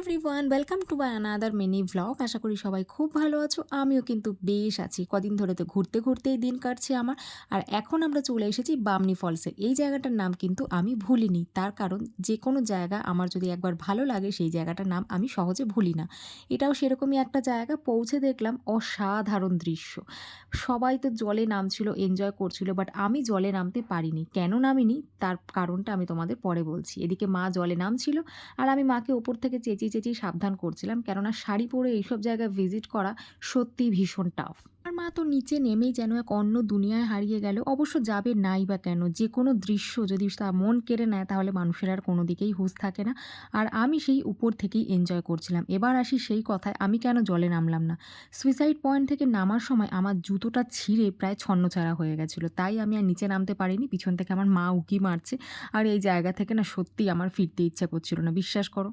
Everyone welcome to by another mini vlog আশা করি সবাই খুব ভালো আছো, আমিও কিন্তু বেশ আছি। কদিন ধরে তো ঘুরতে ঘুরতেই দিন কাটছে আমার। আর এখন আমরা চলে এসেছি বামনি ফলসে এই জায়গাটার নাম কিন্তু আমি ভুলিনি। তার কারণ যে কোনো জায়গা আমার যদি একবার ভালো লাগে, সেই জায়গাটার নাম আমি সহজে ভুলি না। এটাও সেরকমই একটা জায়গা, পৌঁছে দেখলাম অসাধারণ দৃশ্য। সবাই তো জলে নামছিল এনজয় করছিল বাট আমি জলে নামতে পারিনি। কেন নামিনি? তার কারণটা আমি তোমাদের পরে বলছি। এদিকে মা জলে নামছিল, আর আমি মাকে ওপর থেকে চেঁচিয়ে সাবধান করছিলাম, কেননা শাড়ি পরে এইসব জায়গায় ভিজিট করা সত্যি ভীষণ টাফ আর মা তো নিচে নেমেই যেন এক অন্য দুনিয়ায় হারিয়ে গেল, অবশ্য যাবে নাই বা কেন, যে কোনো দৃশ্য যদি তা মন কেড়ে নেয় তাহলে মানুষের আর কোনো দিকেই হুঁশ থাকে না। আর আমি সেই উপর থেকেই এনজয় করছিলাম। এবার আসি সেই কথায়, আমি কেন জলে নামলাম না? সুইসাইড পয়েন্ট থেকে নামার সময় আমার জুতোটা ছিঁড়ে প্রায় ছন্নছাড়া হয়ে গেছিল। তাই আমি আর নিচে নামতে পারিনি, পিছন থেকে আমার মা উকি মারছে, আর এই জায়গা থেকে না সত্যি আমার ফিরতে ইচ্ছা করছিল না। বিশ্বাস করো।